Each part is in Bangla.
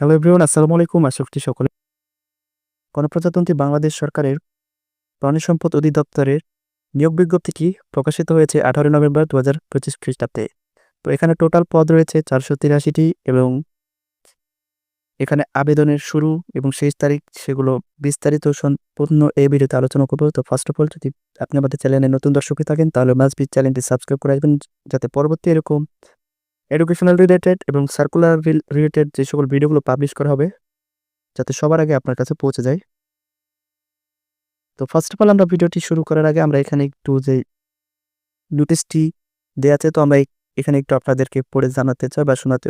হ্যালো এভরিওয়ান আসসালামু আলাইকুম। আশা সকলে গণপ্রজাতন্ত্রী বাংলাদেশ সরকারের প্রাণী সম্পদ অধিদপ্তরের নিয়োগ বিজ্ঞপ্তিটি প্রকাশিত হয়েছে আঠারোই নভেম্বর দু হাজার পঁচিশ খ্রিস্টাব্দে। তো এখানে টোটাল পদ রয়েছে চারশো তিরাশিটি এবং এখানে আবেদনের শুরু এবং শেষ তারিখ সেগুলো বিস্তারিত সম্পূর্ণ এই ভিডিওতে আলোচনা করব। তো ফার্স্ট অফ অল যদি আপনি আমাদের চ্যানেলে নতুন দর্শক হয়ে থাকেন, তাহলে মাসবি চ্যানেলটি সাবস্ক্রাইব করে রাখবেন, যাতে পরবর্তী এরকম এডুকেশনাল রিলেটেড এবং সার্কুলার রিলেটেড যে সকল ভিডিওগুলো পাবলিশ করা হবে, যাতে সবার আগে আপনার কাছে পৌঁছে যায়। তো ফার্স্ট অফ অল আমরা ভিডিওটি শুরু করার আগে আমরা এখানে একটু যে নোটিশটি দেওয়া আছে, তো আমরা এখানে একটু আপনাদেরকে পড়ে জানাতে চাই বা শোনাতে,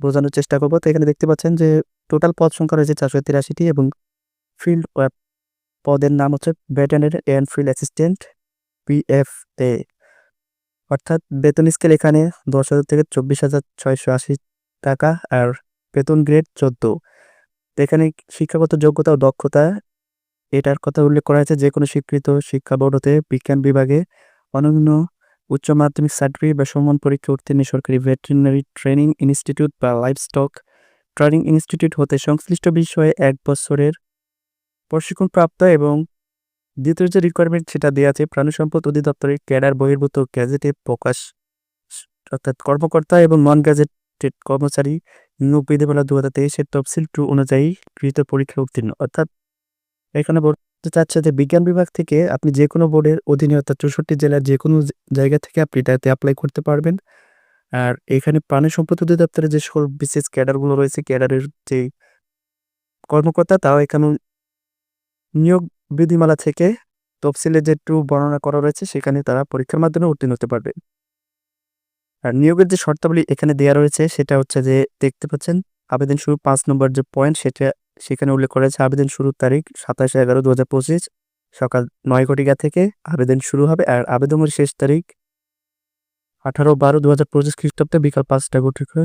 বোঝানোর চেষ্টা করব। তো এখানে দেখতে পাচ্ছেন যে টোটাল পদ সংখ্যা রয়েছে চারশো তিরাশিটি এবং ফিল্ড পদের নাম হচ্ছে veterinary and field assistant PFA অর্থাৎ বেতন স্কেল এখানে দশ হাজার থেকে চব্বিশ হাজার ছয়শো আশি টাকা আর বেতন গ্রেড চোদ্দ। এখানে শিক্ষাগত যোগ্যতা ও দক্ষতা, এটার কথা উল্লেখ করা হয়েছে যে কোনো স্বীকৃত শিক্ষা বোর্ড হতে বিজ্ঞান বিভাগে অনন্য উচ্চ মাধ্যমিক সার্টিফিকেট বা সমান পরীক্ষা উত্তীর্ণ সরকারি ভেটেরিনারি ট্রেনিং ইনস্টিটিউট বা লাইভস্টক ট্রেনিং ইনস্টিটিউট হতে সংশ্লিষ্ট বিষয়ে এক বছরের প্রশিক্ষণপ্রাপ্ত এবং দ্বিতীয় যে রিকোয়ারমেন্ট সেটা দেওয়া আছে, প্রাণী সম্পদ অধিদপ্তরের ক্যাডার বহির্ভূত গ্যাজেটে প্রকাশ, অর্থাৎ কর্মকর্তা এবং নন গ্যাজেটেড কর্মচারী নিয়োগ বিধিমালা দু হাজার তেইশের তফসিল টু অনুযায়ী গৃহীত পরীক্ষা উত্তীর্ণ। অর্থাৎ এখানে বলতে চাচ্ছে যে বিজ্ঞান বিভাগ থেকে আপনি যে কোনো বোর্ডের অধীনে, অর্থাৎ চৌষট্টি জেলার যে কোনো জায়গা থেকে আপনি এটাতে অ্যাপ্লাই করতে পারবেন। আর এখানে প্রাণী সম্পদ অধিদপ্তরের যে সকল বিশেষ ক্যাডারগুলো রয়েছে, ক্যাডারের যে কর্মকর্তা তাও এখানে নিয়োগ বিধিমালা থেকে তফসিলে যে একটু বর্ণনা করা রয়েছে, সেখানে তারা পরীক্ষার মাধ্যমে উত্তীর্ণ হতে পারবে। আর নিয়োগের যে শর্তাবলী এখানে দেওয়া রয়েছে, সেটা হচ্ছে যে, দেখতে পাচ্ছেন, আবেদন শুরু পাঁচ নম্বর যে পয়েন্ট সেটা, সেখানে উল্লেখ করা হয়েছে আবেদন শুরুর তারিখ সাতাশে এগারো দু হাজার পঁচিশ, সকাল নয় ঘটিকা থেকে আবেদন শুরু হবে, আর আবেদনের শেষ তারিখ আঠারো বারো দু হাজার পঁচিশ খ্রিস্টাব্দে বিকাল পাঁচটা ঘটিকা